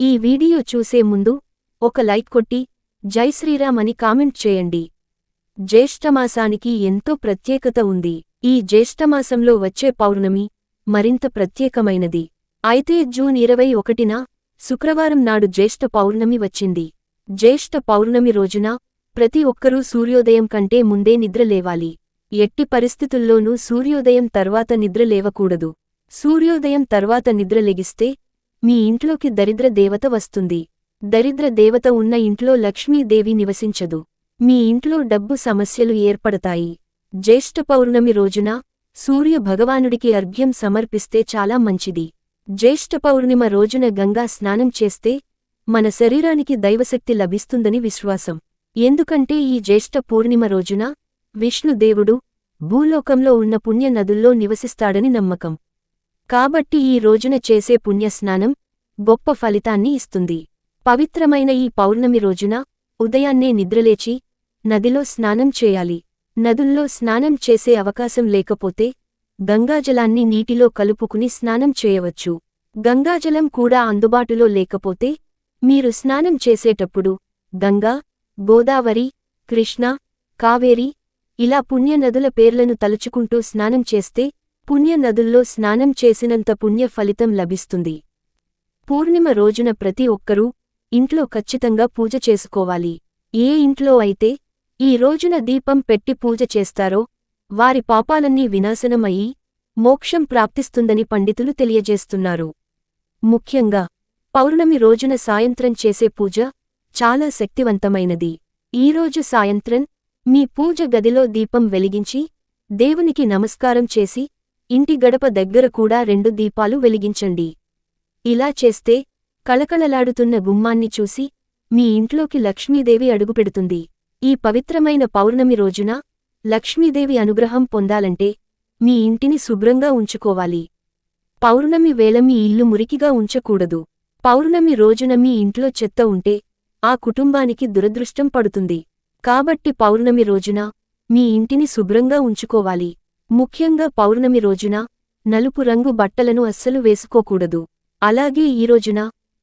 ఈ వీడియో చూసే ముందు ఒక లైక్ కొట్టి జై శ్రీరామ్ అని కామెంట్ చేయండి. జ్యేష్ఠమాసానికి ఎంతో ప్రత్యేకత ఉంది. ఈ జ్యేష్ఠమాసంలో వచ్చే పౌర్ణమి మరింత ప్రత్యేకమైనది. అయితే జూన్ ఇరవై ఒకటిన శుక్రవారం నాడు జ్యేష్ఠ పౌర్ణమి వచ్చింది. జ్యేష్ఠ పౌర్ణమి రోజున ప్రతి ఒక్కరూ సూర్యోదయం కంటే ముందే నిద్రలేవాలి ఎట్టి పరిస్థితుల్లోనూ సూర్యోదయం తర్వాత నిద్రలేవకూడదు సూర్యోదయం తర్వాత నిద్రలెగిస్తే మీ ఇంట్లోకి దరిద్ర దేవత వస్తుంది. దరిద్ర దేవత ఉన్న ఇంట్లో లక్ష్మీదేవి నివసించదు. మీ ఇంట్లో డబ్బు సమస్యలు ఏర్పడతాయి. జ్యేష్ఠ పౌర్ణమి రోజున సూర్య భగవానుడికి అర్ఘ్యం సమర్పిస్తే చాలా మంచిది. జ్యేష్ఠ పౌర్ణిమ రోజున గంగా స్నానం చేస్తే మన శరీరానికి దైవశక్తి లభిస్తుందని విశ్వాసం. ఎందుకంటే ఈ జ్యేష్ఠ పూర్ణిమ రోజున విష్ణుదేవుడు భూలోకంలో ఉన్న పుణ్య నదుల్లో నివసిస్తాడని నమ్మకం. కాబట్టి ఈ రోజున చేసే పుణ్యస్నానం గొప్ప ఫలితాన్ని ఇస్తుంది. పవిత్రమైన ఈ పౌర్ణమి రోజున ఉదయాన్నే నిద్రలేచి నదిలో స్నానం చేయాలి. నదుల్లో స్నానం చేసే అవకాశం లేకపోతే గంగాజలాన్ని నీటిలో కలుపుకుని స్నానం చేయవచ్చు. గంగాజలం కూడా అందుబాటులో లేకపోతే మీరు స్నానం చేసేటప్పుడు గంగా గోదావరి కృష్ణ కావేరి ఇలా పుణ్యనదుల పేర్లను తలుచుకుంటూ స్నానం చేస్తే పుణ్య నదుల్లో స్నానం చేసినంత పుణ్య ఫలితం లభిస్తుంది. పూర్ణిమ రోజున ప్రతి ఒక్కరూ ఇంట్లో ఖచ్చితంగా పూజ చేసుకోవాలి. ఏ ఇంట్లో అయితే ఈ రోజున దీపం పెట్టి పూజ చేస్తారో వారి పాపాలన్నీ వినాశనమయ్యి మోక్షం ప్రాప్తిస్తుందని పండితులు తెలియజేస్తున్నారు. ముఖ్యంగా పౌర్ణమి రోజున సాయంత్రం చేసే పూజ చాలా శక్తివంతమైనది. ఈరోజు సాయంత్రం మీ పూజ గదిలో దీపం వెలిగించి దేవునికి నమస్కారం చేసి ఇంటి గడప దగ్గర కూడా రెండు దీపాలు వెలిగించండి. ఇలా చేస్తే కళకళలాడుతున్న గుమ్మాన్ని చూసి మీ ఇంట్లోకి లక్ష్మీదేవి అడుగుపెడుతుంది. ఈ పవిత్రమైన పౌర్ణమి రోజున లక్ష్మీదేవి అనుగ్రహం పొందాలంటే మీ ఇంటిని శుభ్రంగా ఉంచుకోవాలి. పౌర్ణమి వేళ మీ ఇల్లు మురికిగా ఉంచకూడదు. పౌర్ణమి రోజున మీ ఇంట్లో చెత్త ఉంటే ఆ కుటుంబానికి దురదృష్టం పడుతుంది. కాబట్టి పౌర్ణమి రోజున మీ ఇంటిని శుభ్రంగా ఉంచుకోవాలి. ముఖ్యంగా పౌర్ణమి రోజున నలుపు రంగు బట్టలను అస్సలు వేసుకోకూడదు. అలాగే ఈ రోజున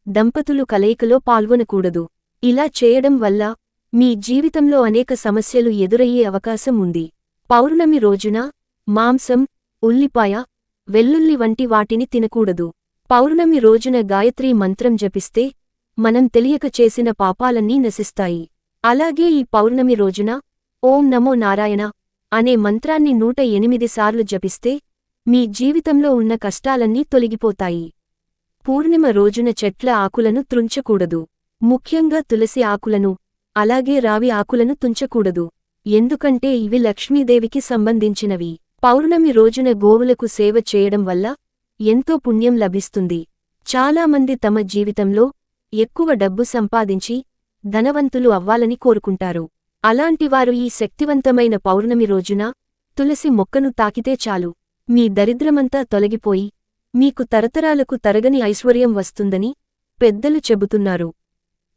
దంపతులు కలయికలో పాల్గొనకూడదు. ఇలా చేయడం వల్ల మీ జీవితంలో అనేక సమస్యలు ఎదురయ్యే అవకాశం ఉంది. పౌర్ణమి రోజున మాంసం ఉల్లిపాయ వెల్లుల్లి వంటి వాటిని తినకూడదు. పౌర్ణమి రోజున గాయత్రీ మంత్రం జపిస్తే మనం తెలియక చేసిన పాపాలన్నీ నశిస్తాయి. అలాగే ఈ పౌర్ణమి రోజున ఓం నమో నారాయణ అనే మంత్రాన్ని నూట ఎనిమిది సార్లు జపిస్తే మీ జీవితంలో ఉన్న కష్టాలన్నీ తొలగిపోతాయి. పూర్ణిమ రోజున చెట్ల ఆకులను త్రుంచకూడదు ముఖ్యంగా తులసి ఆకులను అలాగే రావి ఆకులను తుంచకూడదు. ఎందుకంటే ఇవి లక్ష్మీదేవికి సంబంధించినవి. పౌర్ణమి రోజున గోవులకు సేవ చేయడం వల్ల ఎంతో పుణ్యం లభిస్తుంది. చాలామంది తమ జీవితంలో ఎక్కువ డబ్బు సంపాదించి ధనవంతులు అవ్వాలని కోరుకుంటారు. అలాంటివారు ఈ శక్తివంతమైన పౌర్ణమి రోజున తులసి మొక్కను తాకితే చాలు. మీ దరిద్రమంతా తొలగిపోయి మీకు తరతరాలకు తరగని ఐశ్వర్యం వస్తుందని పెద్దలు చెబుతున్నారు.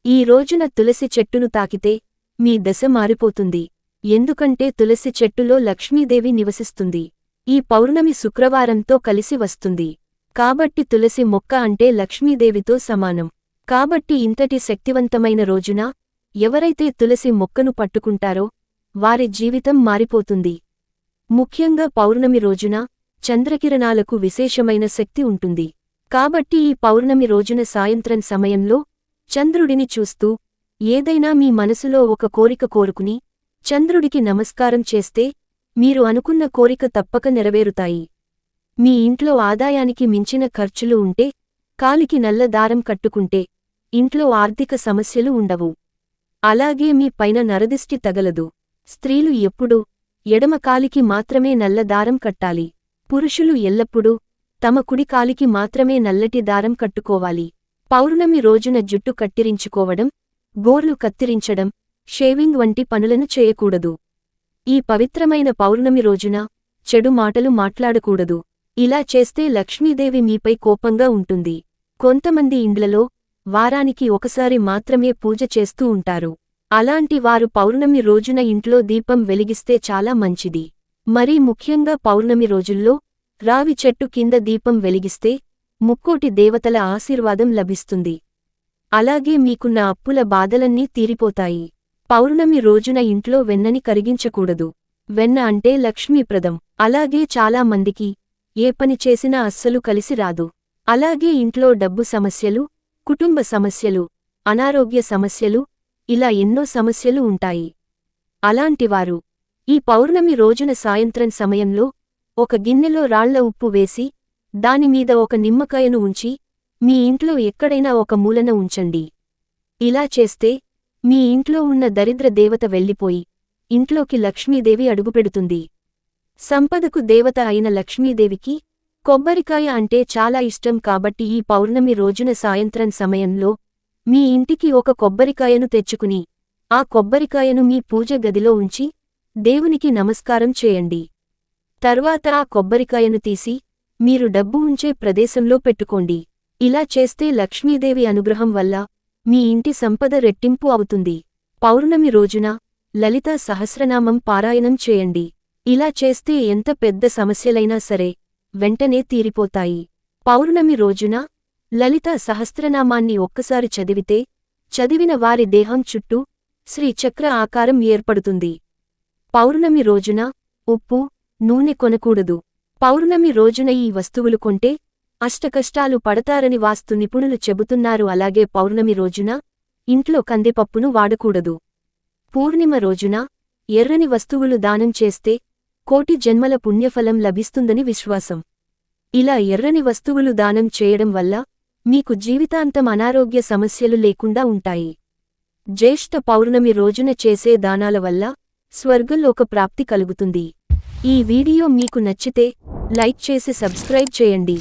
ఈ రోజున తులసి చెట్టును తాకితే మీ దశ మారిపోతుంది. ఎందుకంటే తులసి చెట్టులో లక్ష్మీదేవి నివసిస్తుంది. ఈ పౌర్ణమి శుక్రవారంతో కలిసి వస్తుంది. కాబట్టి తులసి మొక్క అంటే లక్ష్మీదేవితో సమానం. కాబట్టి ఇంతటి శక్తివంతమైన రోజున ఎవరైతే తులసి మొక్కను పట్టుకుంటారో వారి జీవితం మారిపోతుంది. ముఖ్యంగా పౌర్ణమి రోజున చంద్రకిరణాలకు విశేషమైన శక్తి ఉంటుంది. కాబట్టి ఈ పౌర్ణమి రోజున సాయంత్రం సమయంలో చంద్రుడిని చూస్తూ ఏదైనా మీ మనసులో ఒక కోరిక కోరుకుని చంద్రుడికి నమస్కారం చేస్తే మీరు అనుకున్న కోరిక తప్పక నెరవేరుతాయి. మీ ఇంట్లో ఆదాయానికి మించిన ఖర్చులు ఉంటే కాలికి నల్ల దారం కట్టుకుంటే ఇంట్లో ఆర్థిక సమస్యలు ఉండవు. అలాగే మీ పైన నరదిష్టి తగలదు. స్త్రీలు ఎప్పుడూ ఎడమకాలికి మాత్రమే నల్ల దారం కట్టాలి. పురుషులు ఎల్లప్పుడూ తమ కుడికాలికి మాత్రమే నల్లటి దారం కట్టుకోవాలి. పౌర్ణమి రోజున జుట్టు కత్తిరించుకోవడం గోర్లు కత్తిరించడం షేవింగ్ వంటి పనులను చేయకూడదు. ఈ పవిత్రమైన పౌర్ణమి రోజున చెడు మాటలు మాట్లాడకూడదు. ఇలా చేస్తే లక్ష్మీదేవి మీపై కోపంగా ఉంటుంది. కొంతమంది ఇండ్లలో వారానికి ఒకసారి మాత్రమే పూజ చేస్తూ ఉంటారు. అలాంటి వారు పౌర్ణమి రోజున ఇంట్లో దీపం వెలిగిస్తే చాలా మంచిది. మరీ ముఖ్యంగా పౌర్ణమి రోజుల్లో రావి చెట్టు కింద దీపం వెలిగిస్తే ముక్కోటి దేవతల ఆశీర్వాదం లభిస్తుంది. అలాగే మీకున్న అప్పుల బాధలన్నీ తీరిపోతాయి. పౌర్ణమి రోజున ఇంట్లో వెన్నని కరిగించకూడదు. వెన్న అంటే లక్ష్మీప్రదం అలాగే చాలా మందికి ఏ పని చేసినా అస్సలు కలిసి రాదు. అలాగే ఇంట్లో డబ్బు సమస్యలు కుటుంబ సమస్యలు అనారోగ్య సమస్యలు ఇలా ఎన్నో సమస్యలు ఉంటాయి. అలాంటివారు ఈ పౌర్ణమి రోజున సాయంత్రం సమయంలో ఒక గిన్నెలో రాళ్ళ ఉప్పు వేసి దానిమీద ఒక నిమ్మకాయను ఉంచి మీ ఇంట్లో ఎక్కడైనా ఒక మూలన ఉంచండి. ఇలా చేస్తే మీ ఇంట్లో ఉన్న దరిద్ర దేవత వెళ్ళిపోయి ఇంట్లోకి లక్ష్మీదేవి అడుగుపెడుతుంది. సంపదకు దేవత అయిన లక్ష్మీదేవికి కొబ్బరికాయ అంటే చాలా ఇష్టం కాబట్టి ఈ పౌర్ణమి రోజున సాయంత్రం సమయంలో మీ ఇంటికి ఒక కొబ్బరికాయను తెచ్చుకుని ఆ కొబ్బరికాయను మీ పూజ గదిలో ఉంచి దేవునికి నమస్కారం చేయండి. తర్వాత ఆ కొబ్బరికాయను తీసి మీరు డబ్బు ఉంచే ప్రదేశంలో పెట్టుకోండి. ఇలా చేస్తే లక్ష్మీదేవి అనుగ్రహం వల్ల మీ ఇంటి సంపద రెట్టింపు అవుతుంది. పౌర్ణమి రోజున లలితా సహస్రనామం పారాయణం చేయండి. ఇలా చేస్తే ఎంత పెద్ద సమస్యలైనా సరే వెంటనే తీరిపోతాయి. పౌర్ణమి రోజున లలిత సహస్రనామాన్ని ఒక్కసారి చదివితే చదివిన వారి దేహం చుట్టూ శ్రీచక్ర ఆకారం ఏర్పడుతుంది. పౌర్ణమి రోజున ఉప్పు నూనె కొనకూడదు. పౌర్ణమి రోజున ఈ వస్తువులు కొంటే అష్టకష్టాలు పడతారని వాస్తు నిపుణులు చెబుతున్నారు. అలాగే పౌర్ణమి రోజున ఇంట్లో కందిపప్పును వాడకూడదు. పూర్ణిమ రోజున ఎర్రని వస్తువులు దానం చేస్తే కోటి జన్మల పుణ్యఫలం లభిస్తుందని విశ్వాసం. ఇలా ఎర్రని వస్తువులు దానం చేయడం వల్ల మీకు జీవితాంతం అనారోగ్య సమస్యలు లేకుండా ఉంటాయి. జ్యేష్ఠ పౌర్ణమి రోజున చేసే దానాల వల్ల స్వర్గంలోక ప్రాప్తి కలుగుతుంది. ఈ వీడియో మీకు నచ్చితే లైక్ చేసి సబ్స్క్రైబ్ చేయండి.